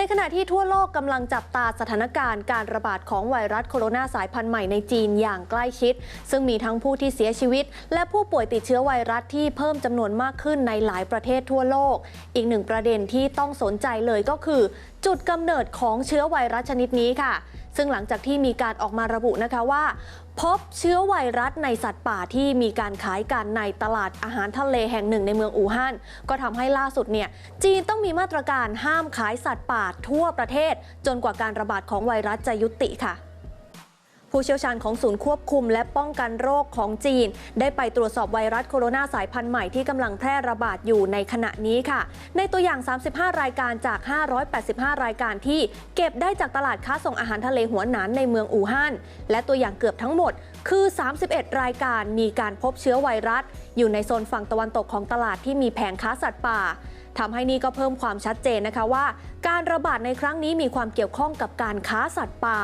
ในขณะที่ทั่วโลกกำลังจับตาสถานการณ์การระบาดของไวรัสโคโรนาสายพันธุ์ใหม่ในจีนอย่างใกล้ชิด ซึ่งมีทั้งผู้ที่เสียชีวิต และผู้ป่วยติดเชื้อไวรัสที่เพิ่มจำนวนมากขึ้นในหลายประเทศทั่วโลก อีกหนึ่งประเด็นที่ต้องสนใจเลยก็คือจุดกำเนิดของเชื้อไวรัสชนิดนี้ค่ะ ซึ่งหลังจากที่มีการออกมาระบุนะคะว่า พบเชื้อไวรัสในสัตว์ป่าที่มีการขายกันในตลาดอาหารทะเลแห่งหนึ่งในเมืองอู่ฮั่นก็ทำให้ล่าสุดเนี่ยจีนต้องมีมาตรการห้ามขายสัตว์ป่าทั่วประเทศ จนกว่าการระบาดของไวรัสจะยุติค่ะ ผู้เชี่ยวชาญของศูนย์ควบคุมและป้องกันโรคของจีน ได้ไปตรวจสอบไวรัสโคโรนาสายพันธุ์ใหม่ที่กำลังแพร่ระบาดอยู่ในขณะนี้ค่ะ ในตัวอย่าง 35 รายการจาก 585 รายการที่เก็บได้จากตลาดค้าส่งอาหารทะเลหัวหนานในเมืองอู่ฮั่น และตัวอย่างเกือบทั้งหมด คือ 31 รายการมีการพบเชื้อไวรัส อยู่ในโซนฝั่งตะวันตกของตลาดที่มีแผงค้าสัตว์ป่าทำให้นี่ก็เพิ่มความชัดเจนนะคะว่า การระบาดในครั้งนี้มีความเกี่ยวข้องกับการค้าสัตว์ป่า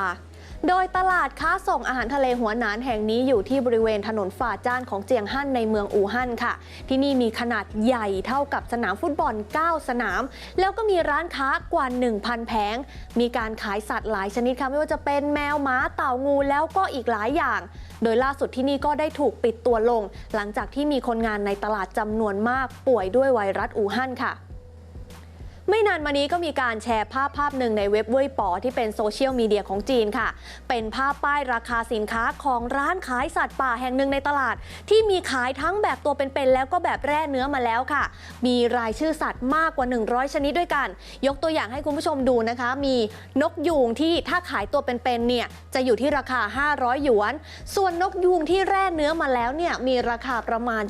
โดยตลาดค้าส่งอาหารทะเลหัวหนานแห่งนี้อยู่ที่บริเวณถนนฝ่าจ้านของเจียงฮั่นในเมืองอู่ฮั่นค่ะ ที่นี่มีขนาดใหญ่เท่ากับสนามฟุตบอล 9 สนาม แล้วก็มีร้านค้ากว่า 1,000 แผง มีการขายสัตว์หลายชนิดค่ะ ไม่ว่าจะเป็นแมวหมาเต่างูแล้วก็อีกหลายอย่าง โดยล่าสุดที่นี่ก็ได้ถูกปิดตัวลง หลังจากที่มีคนงานในตลาดจำนวนมากป่วยด้วยไวรัสอู่ฮั่นค่ะ ไม่นานมานี้ก็มีการแชร์ภาพภาพหนึ่งในเว็บเว่ยป๋อที่เป็นโซเชียลมีเดียของจีนค่ะ เป็นภาพป้ายราคาสินค้าของร้านขายสัตว์ป่าแห่งหนึ่งในตลาด ที่มีขายทั้งแบบตัวเป็นๆแล้วก็แบบแร่เนื้อมาแล้วค่ะ มีรายชื่อสัตว์มากกว่า 100 ชนิดด้วยกัน ยกตัวอย่างให้คุณผู้ชมดูนะคะ มีนกยูงที่ถ้าขายตัวเป็นๆเนี่ยจะอยู่ที่ราคา 500 หยวน ส่วนนกยูงที่แร่เนื้อมาแล้วเนี่ยมีราคาประมาณ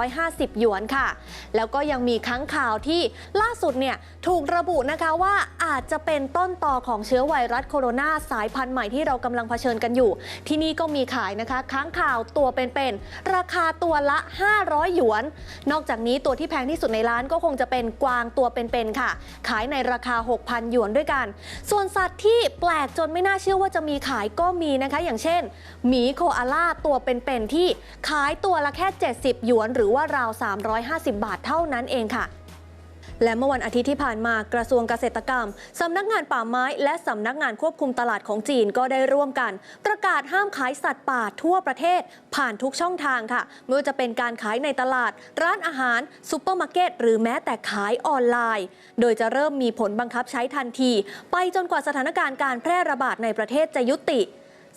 350 หยวนค่ะ แล้วก็ยังมีค้างข่าวที่ล่าสุดเนี่ย ถูกระบุนะคะว่าอาจจะเป็นต้นต่อของเชื้อไวรัสโคโรนาสายพันธุ์ใหม่ที่เรากำลังเผชิญกันอยู่ ที่นี่ก็มีขายนะคะ ค้างข่าวตัวเป็นๆราคาตัวละ 500 หยวน นอกจากนี้ตัวที่แพงที่สุดในร้านก็คงจะเป็นกวางตัวเป็นๆค่ะ ขายในราคา 6,000 หยวนด้วยกัน ส่วนสัตว์ที่แปลกจนไม่น่าเชื่อว่าจะมีขายก็มีนะคะ อย่างเช่นหมีโคอาล่าตัวเป็นๆที่ขายตัวละแค่ 70 หยวน หรือว่าราว 350 บาทเท่านั้นเองค่ะ และเมื่อวันอาทิตย์ที่ผ่านมากระทรวงเกษตรกรรมสำนักงานป่าไม้ และสำนักงานควบคุมตลาดของจีนก็ได้ร่วมกัน ประกาศห้ามขายสัตว์ป่าทั่วประเทศ ผ่านทุกช่องทางค่ะไม่ว่าจะเป็นการขายในตลาด ร้านอาหารซูเปอร์มาร์เก็ตหรือแม้แต่ขายออนไลน์ โดยจะเริ่มมีผลบังคับใช้ทันที ไปจนกว่าสถานการณ์การแพร่ระบาดในประเทศจะยุติ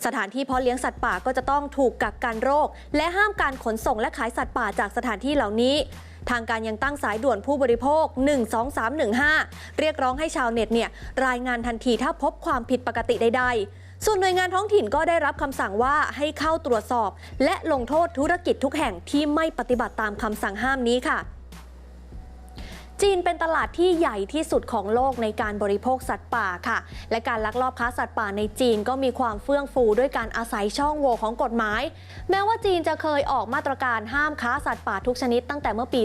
สถานที่เพาะเลี้ยงสัตว์ป่าก็จะต้องถูกกักกันโรค และห้ามการขนส่งและขายสัตว์ป่าจากสถานที่เหล่านี้ ทางการยังตั้งสายด่วนผู้บริโภค 12315 เรียกร้องให้ชาวเน็ตเนี่ยรายงานทันทีถ้าพบความผิดปกติใดๆ ส่วนหน่วยงานท้องถิ่นก็ได้รับคำสั่งว่าให้เข้าตรวจสอบ และลงโทษธุรกิจทุกแห่งที่ไม่ปฏิบัติตามคำสั่งห้ามนี้ค่ะ จีนเป็นตลาดที่ใหญ่ที่สุดของโลกในการบริโภคสัตว์ป่าค่ะ และการลักลอบค้าสัตว์ป่าในจีนก็มีความเฟื่องฟูด้วยการอาศัยช่องโหว่ของกฎหมาย แม้ว่าจีนจะเคยออกมาตรการห้ามค้าสัตว์ป่าทุกชนิดตั้งแต่เมื่อปี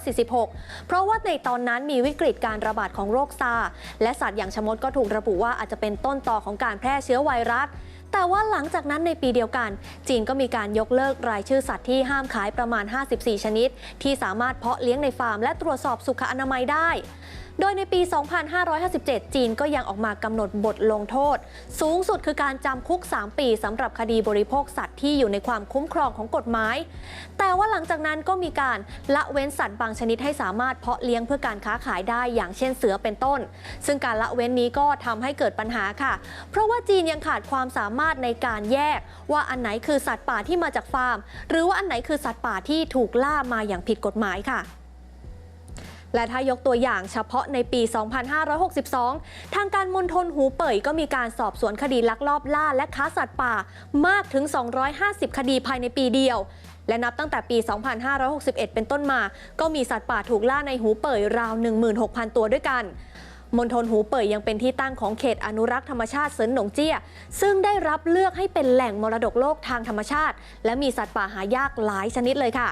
2546 เพราะว่าในตอนนั้นมีวิกฤตการระบาดของโรคซาร์และสัตว์อย่างชมดก็ถูกระบุว่าอาจจะเป็นต้นต่อของการแพร่เชื้อไวรัส แต่ว่าหลังจากนั้นในปีเดียวกัน จีนก็มีการยกเลิกรายชื่อสัตว์ที่ห้ามขายประมาณ 54 ชนิด ที่สามารถเพาะเลี้ยงในฟาร์มและตรวจสอบสุขอนามัยได้ โดยในปี 2557 จีนก็ยังออกมากำหนดบทลงโทษ สูงสุดคือการจำคุก 3 ปีสำหรับคดีบริโภคสัตว์ที่อยู่ในความคุ้มครองของกฎหมาย แต่ว่าหลังจากนั้นก็มีการละเว้นสัตว์บางชนิดให้สามารถเพาะเลี้ยงเพื่อการค้าขายได้อย่างเช่นเสือเป็นต้น ซึ่งการละเว้นนี้ก็ทำให้เกิดปัญหาค่ะ เพราะว่าจีนยังขาดความสามารถในการแยก ว่าอันไหนคือสัตว์ป่าที่มาจากฟาร์ม หรือว่าอันไหนคือสัตว์ป่าที่ถูกล่ามาอย่างผิดกฎหมายค่ะ และถ้ายกตัวอย่างเฉพาะในปี 2562 ทางการมณฑลหูเป่ยก็มีการสอบสวนคดีลักลอบล่าและค้าสัตว์ป่ามากถึง 250 คดีภายในปีเดียว และนับตั้งแต่ปี 2561 เป็นต้นมา ก็มีสัตว์ป่าถูกล่าในหูเป่ยราว 16,000 ตัวด้วยกันมณฑลหูเป่ยยังเป็นที่ตั้งของเขตอนุรักษ์ธรรมชาติเซินหนงเจี้ย ซึ่งได้รับเลือกให้เป็นแหล่งมรดกโลกทางธรรมชาติ และมีสัตว์ป่าหายากหลายชนิดเลยค่ะ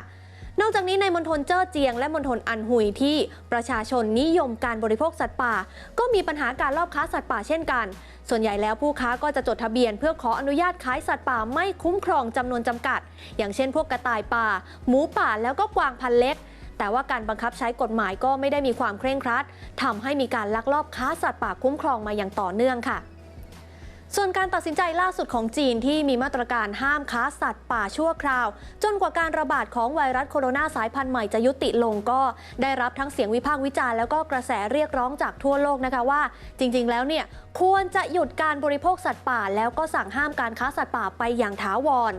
นอกจากนี้ในมณฑลเจ้อเจียง และมณฑลอันหุยที่ประชาชนนิยมการบริโภคสัตว์ป่า ก็มีปัญหาการลอบค้าสัตว์ป่าเช่นกัน ส่วนใหญ่แล้วผู้ค้าก็จะจดทะเบียน เพื่อขออนุญาตขายสัตว์ป่าไม่คุ้มครองจำนวนจำกัด อย่างเช่น พวกกระต่ายป่า หมูป่าแล้วก็กวางพันเล็ก แต่ว่าการบังคับใช้กฎหมายก็ไม่ได้มีความเคร่งครัดทำให้มีการลักลอบค้าสัตว์ป่าคุ้มครองมาอย่างต่อเนื่องค่ะ ส่วนการตัดสินใจล่าสุดของจีนที่มีมาตรการห้ามค้าสัตว์ป่าชั่วคราว จนกว่าการระบาดของไวรัสโคโรนาสายพันธุ์ใหม่จะยุติลงก็ ได้รับทั้งเสียงวิพากษ์วิจารณ์แล้วก็กระแสเรียกร้องจากทั่วโลกนะคะว่า จริง ๆ แล้วเนี่ยควรจะหยุดการบริโภคสัตว์ป่า แล้วก็สั่งห้ามการค้าสัตว์ป่าไปอย่างถาวร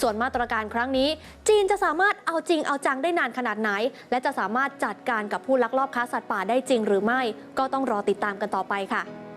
ส่วนมาตรการครั้งนี้ จีนจะสามารถเอาจริงเอาจังได้นานขนาดไหน และจะสามารถจัดการกับผู้ลักลอบค้าสัตว์ป่าได้จริงหรือไม่ ก็ต้องรอติดตามกันต่อไปค่ะ